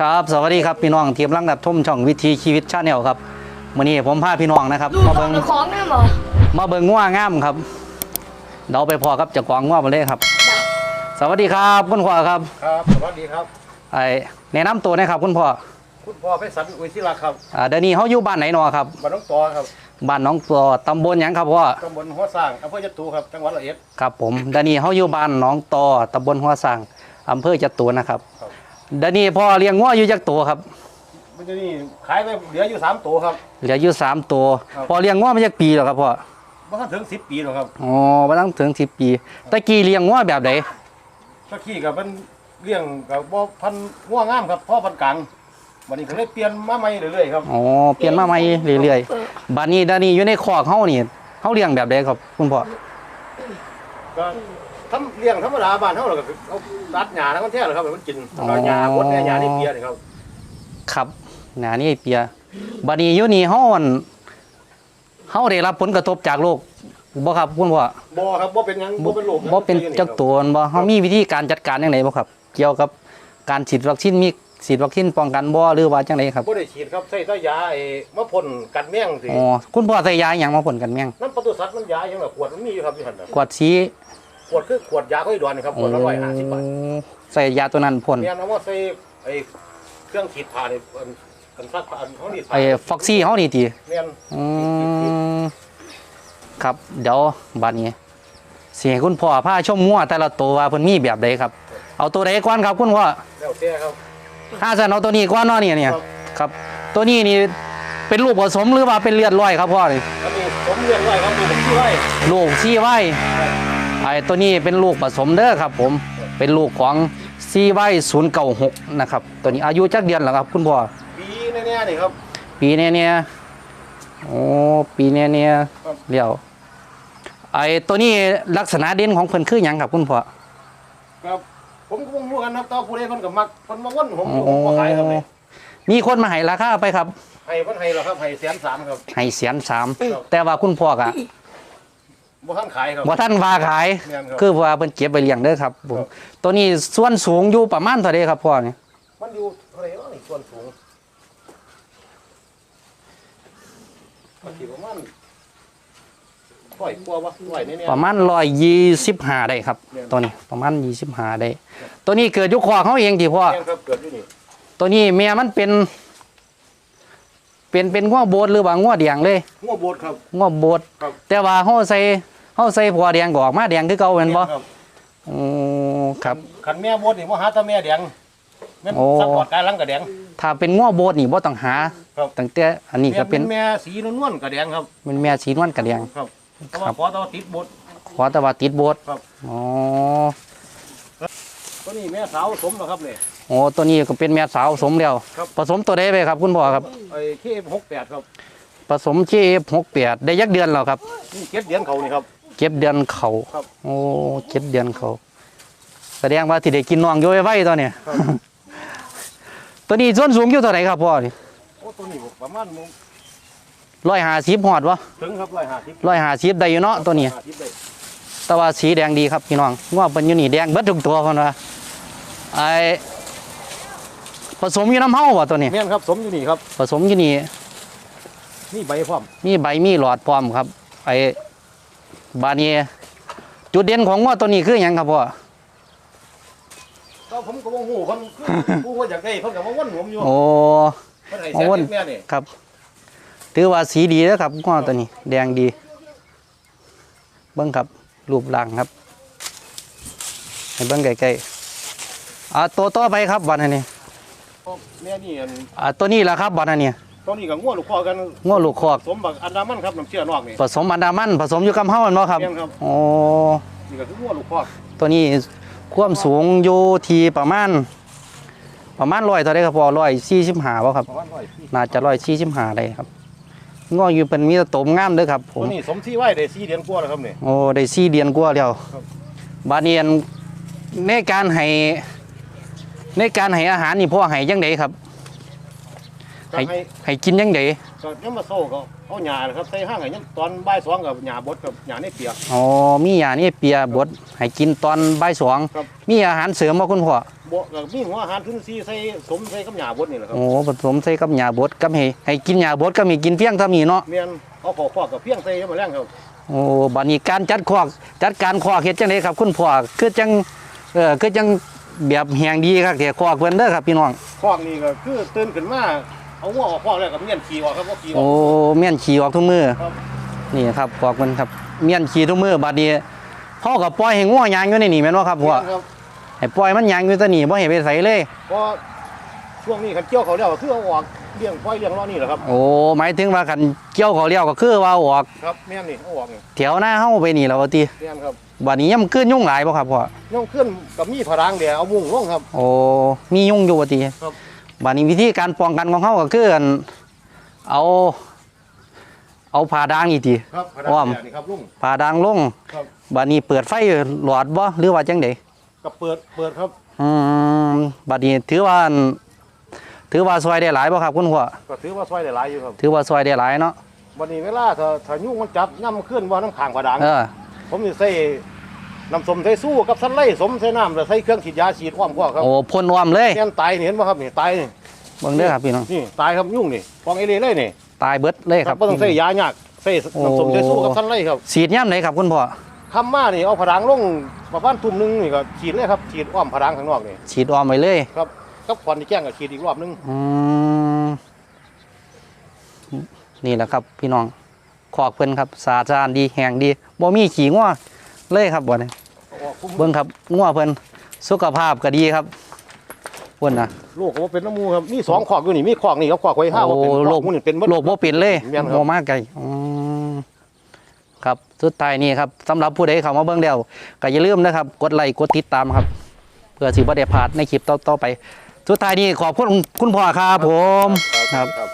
ครับสวัสดีครับพี่น้องทีมรังดับทุ่มช่องวิธีชีวิตชาแนลครับวันนี้ผมพาพี่น้องนะครับลูกมาขอเบิงงหรือของแม่หมอมาเบิงง่วงามครับเดาไปพอครับเจะกวางง่วมาเลยครับ สวัสดีครับคุณพ่อครับครับสวัสดีครับไอแนะนำตัวหนะครับคุณพ่อคุณพ่อเพชรสันอุยศิลาครับอ่าเดี๋ยวนี้เขาอยู่บ้านไหนหนอครับบ้านน้องตอครับบ้านหน้องตัวตำบลหยังครับพ่อตำบลหัวสร้างอำเภอจตุครับจังหวัดร้อยเอ็ดครับผมเดี๋ยวนี้เขาอยู่บ้านหน้องตอตำบลหัวสร้างอำเภอจตุรนะครับครับ เดี๋ยวนี้พ่อเลี้ยงง่วอยู่จักตัวครับ มันจะนี่ขายไปเหลืออยู่สามตัวครับ เหลืออยู่สามตัวครับ พ่อเลี้ยงง่วมาจากปีแล้วครับพ่อเมื่อถึงสิบปีแล้วครับอ๋อมาตั้งถึงสิบปีตะกี้เลี้ยงง่วแบบไหนตะกี้กับมันเลี้ยงกับบ่พันง่วงามครับพ่อพันกลางวันนี้ก็เลยเปลี่ยนมาใหม่เรื่อยๆครับอ๋อเปลี่ยนมาใหม่เรื่อยๆบัดนี้เดยวนี้อยู่ในคอกเฮานี่เฮาเลี้ยงแบบใดครับ คุณพ่อก็ ทำเลี้ยงธรรมดาบ้านเฮาแล้วก็เอาตัดหญ้าทั้งคนแท้เลยครับให้มันกินเอาหญ้าบดเนี่ยหญ้านี่เปียนี่ครับครับหนานี่เปียบัดนี้อยู่นี่เฮาอั่นเฮาได้รับผลกระทบจากโรคบ่ครับคุณพ่อบ่ครับบ่เป็นหยังบ่เป็นโรคหยังบ่เป็นจักตัวบ่เฮามีวิธีการจัดการจังไดบ่ครับ เกี่ยวกับการฉีดวัคซีนมีฉีดวัคซีนป้องกันบ่หรือว่าจังไดครับบ่ได้ฉีดครับใช้แต่ยาไอ้มะพ่นกันแมงสิอ๋อคุณพ่อใส่ยาหยังมาพ่นกันแม่งน้ำปศุสัตว์มันยาอย่างละขวดมันมีอยู่ครับอยู่หั่นน่ะกวดสี ขวดคือขวดยาก็อีดอนนี่ครับขวดละร้อยห้าสิบบาทใส่ยาตัวนั้นพ่นเมียนเอาว่าใส่ไอ้เครื่องฉีดผ้านี่อันอันซักผ้าอันเขานี่ไอ้ฟ็อกซี่เฮานี่ติเมียนอืมครับเดี๋ยวบัดนี้เสียคุณพ่อพาชมงัวแต่ละตัวว่าเพิ่นมีแบบใดครับ เอาตัวใดก่อนครับคุณพ่อแล้วแต่ครับถ้าจะเอาตัวนี้ก่อนเนาะเนี่ยเนี่ยครับครับ ตัวนี้นี่เป็นลูกผสมหรือว่าเป็นเลือดลอยครับพ่อนี่อันนี้ผมเลี้ยงไว้ครับผมชื่อไว้ลูกซีไว้ ไอ้ตัวนี้เป็นลูกผสมเด้อครับ ผมเป็นลูกของซีไว้ศูนย์เก้าหกนะครับตัวนี้อายุจักเดือนแล้วครับ คุณพ่อปีแน่ๆนี่ครับ ปีเนี้ยเนี่ยโอ้ปีเนี้ยเนี่ยครับเดี๋ยวไอ้ตัวนี้ลักษณะเด่นของเพิ่นคือหยังครับคุณพ่อครับผมก็บ่รู้กันครับแตว่าผู้ใดเพิ่นก็มักเพิ่นมาวนผมอยู่ผมบ่ขายครับนี่มีคนมาให้ราคาไปครับให้เพิ่นให้แล้วครับให้แสนสามครับให้เสียนสามครับแต่ว่าคุณพ่อกะ บ่ทันขายครับว่าท่านว่าขาย แม่นครับ คือว่าเพิ่นเก็บไปเลี้ยงเด้อครับผมครับตัวนี้ส่วนสูงอยู่ประมาณเท่าใดครับพ่อนี่มันอยู่เท่าไหร่เนาะนี่ส่วนสูงมันสิประมาณร้อยกว่าบ่ร้อยแน่ๆ ประมาณ125ได้ครับ แม่น ตัวนี้ประมาณ25ได้ตัวนี้เกิดอยู่คอกเขาเองที่พ่อ แม่นครับเกิดอยู่นี่ตัวนี้แม่มันเป็น เป็นเป็นง้อโบดหรือว่าง้อแดงเลยหัวโบดครับ ง้อโบดครับ แต่ว่าเฮาใส่ เฮาใส่ผัวแดงก็ออกมาแดงคือเก่าแม่นบ่ครับอือครับ ขันแม่โบดนี่ว่าหาแตาแม่แดงแม่นโอ้ซัพพอร์ตกายหลังกับแดง ถ้าเป็นง้อโบดนี่บ่ต้องหาครับ ตั้งแต่อันนี้ก็เป็นแม่สีนวลๆกับแดงครับเป็นแม่สีนวลกระแดงครับเพราะครัว่าบพอตอติดโบด ขอแต่ว่าติดโบดครับ อ๋อตัวนี้แม่สาวสมแล้วครับเนี่ยโอ้ตัวนี้ก็เป็นแม่สาวสมแล้วครับผสมตัวใดไปครับ คุณพ่อครับ ไอ้เคหกแปดครับผสมเจฟหกแปดได้ยักเดือนแล้วครับนี่เก็ดเดือนเขานี่ครับ เก็บเดือนเขาครับ โอ้เก็บเดือนเขา แสดงว่าที่ได้กินน้องอยู่ไว้ๆตัวเนี่ยครับตัวนี้ส่วนสูงอยู่เท่าไหร่ครับพ่อนี่โอ้ตัวนี้ประมาณร้อยห้าสิบหอดวะถึงครับร้อยห้าสิบร้อยห้าสิบได้อยู่เนาะตัวนี้ ห้าสิบได้แต่ว่าสีแดงดีครับพี่น้องว่าเป็นอยู่นี่แดงเบิดทุกตัวคนว่าไอผสมอยู่น้ำเฮาวะตัวนี้ แม่นครับสมอยู่นี่ครับผสมอยู่นี่ นี่ใบพร้อมมีใบมีหลอดพร้อมครับ ไอ้ บานี้จุดเด่นของว่าตัวนี้คืออย่างครับพ่อก็ผมก็บ่ฮู้เพิ่นผู้ว่าอยากได้เพิ่นก็มาวนผมอยู่โอ้เพิ่นให้มาแสนวนนิดแม่นี่ครับ ถือว่าสีดีนะครับว่าตัวนี้ แดงดี เบิ้งครับรูปร่างครับให้เบิ้งใกล้ๆอ่าตัวต่อไปครับวันนี้แม่นี่อันอ่าตัวนี้แหละครับวันนี้ ตัวนี้ก็งัวลูกพ่อกันง้อลูกคอกสมบักอันดามันครับน้ำเชื่อนอกนี่ผสมอันดามันผสมอยู่กับเฮาแม่นบ่ครับแม่นครับโอ้นี่ก็คืองัวลูกพ่อตัวนี้ความสูงอยู่ที่ประมาณประมาณร้อยเท่าไรครับพอร้อยสี่สิบห้าบ่ครับประมาณร้อยสี่น่าจะร้อยสี่สิบห้าได้ครับงออยู่เป็นมีแตะตมงามเด้อครับผตัวมนี้สมที่ไว้ได้สี่เดือนกว่าแล้วครับนี่โอ้ได้สี่เดือนกว่าแล้วครับบาดเนียนในการให้ในการให้อาหารนี่พ่อให้ยังไงครับก็ ให้ให้ให้กินยังไงก็ยังมาโซ่ก็เอาหญ้านะครับใส่ห้างให้ยังตอนบ่ายสองกับหญ้าบดกับหญ้าในเปียก อ๋อมียานี่เปียบดให้กินตอนบ่ายสองครับ มีอาหารเสริมบ่คุณพ่อ บ่ก็มีหัวอาหารทุนซีย์ใส่สมใส่กับหญ้าบดนี่แหละครับโอ้ผสมใส่กับหญ้าบดกับให้ให้กินหญ้าบดก็มีกินเพียงเท่านี้เนาะแม่นเอาขอขอกกับเพียงใส่มาแรงครับโอ้บัดนี้การจัดคอกจัดการคอกเฮ็ดจังไดครับ คุณพ่อคือจังเออคือจังแบบแหงดีครับแต่คอกเพิ่นเด้อครับพี่น้องขอกนี่ก็คือตื่นขึ้นมา เอาหัวออกขอกแล้วก็เมียนขี้ออกครับว่าขี้ออโอ้กเมียนขี่ออกทุกมือครับนี่ครับคอกเพิ่นครับเมียนขี่ทุกมือบัดนี้พ่อก็ปล่อยให้งัวยางอยู่ในนี่แม่นบ่ครับพ่อแม่นครับให้ปล่อยมันยางอยู่แตะนี่บ่ให้ไปไสเลย เพราะช่วงนี้คันเกี่ยวเขาแล้วก็คือเอาออกเลี้ยงปล่อยเลี้ยงรอนี่แหละครับโอ้หมายถึงว่าคันเกี่ยวเขาเลี้ยวก็คือว่าเอาออกครับแม่นนี่เอาออกนี่แถวหน้าเฮาไปนี่แล้วว่าติแม่นครับบัดนี้ยังขึ้นยุ่งหลายบ่ครับพ่อย่องขึ้นกับมีผารางเดี๋ยวเอามุ้งลงครับ โอ้มียุ่งอยู่ว่าติครับ บัดนี้วิธีการป้องกันของเฮาก็คืออั่นเอาเอาผ้าดางอีกทีครับผารางอ้อมเดี๋ยวนี่ครับลุงผ้าดางลงครับบัดนี้เปิดไฟหลอดบ่หรือว่าจังไดกับเปิดเปิดครับอืมบัดนี้ถือว่าอั่นถือว่าซอยได้หลายบ่ครับคุณพ่อก็ถือว่าซอยได้หลายอยู่ครับถือว่าซอยได้หลายเนาะวันนี้เวลาถ้าถ้ายุ่งมันจับย่ำขึ้นว่าน้ำขางผารางเออ ผมจะใส่น้ำส้มใส่สู้กับสันไล่สมใส่น้ำแล้วใส่เครื่องฉีดยาฉีดอ้อมพวกครับโอ้พ่นอ้อมเลยแน่นตายนี่เห็นป่ะครับนี่ตายนี่ เบิ่งเด้อครับพี่น้องนี่ตายครับยุ่งนี่ฟองเอเล่เลยนี่ตายเบิดเลยครับบ่ต้องใส่ยายากใส่น้ำส้มใส่สู้กับสันไล่ครับฉีดย่ำไหนครับคุณพ่อคำมานี่เอาผารางลงประมาณทุ่มหนึงนี่ก็ฉีดเลยครับฉีดอ้อมผารางข้างนอกนี่ฉีดอ้อมไว้เลยครับกับควันที่แจ้งก็ฉีดอีกรอบหนึงอืมนี่แหละครับ พี่น้องขอกเพิ่นครับสะอาดสะอาดดีแห้งดีบ่มีขี้งัวเลยครับบ่เนี่ยเอาออกคุ้มเบิ่งครับงัวเพิ่นสุขภาพก็ดีครับเพิ่นน่ะ โรคก็บ่เป็นน้ำมูครับมีสองขอกอยู่นี่มีขอกนี่กับขอกไว้ห้าว่เป็นโอ้โรคมูนี่เป็นเบิดโรคบ่เป็นเลยแม่นครับ บ่มาไกลอืมครับสุดท้ายนี่ครับสำหรับผู้ใดเข้ามาเบิ่งแล้วก็อย่าลืมนะครับ กดไลค์กดติดตามครับ เพื่อสิบ่ได้พลาดในคลิปต่อๆไป สุดท้ายนี้ขอบคุณคุณพ่อครับผมครับ ครับ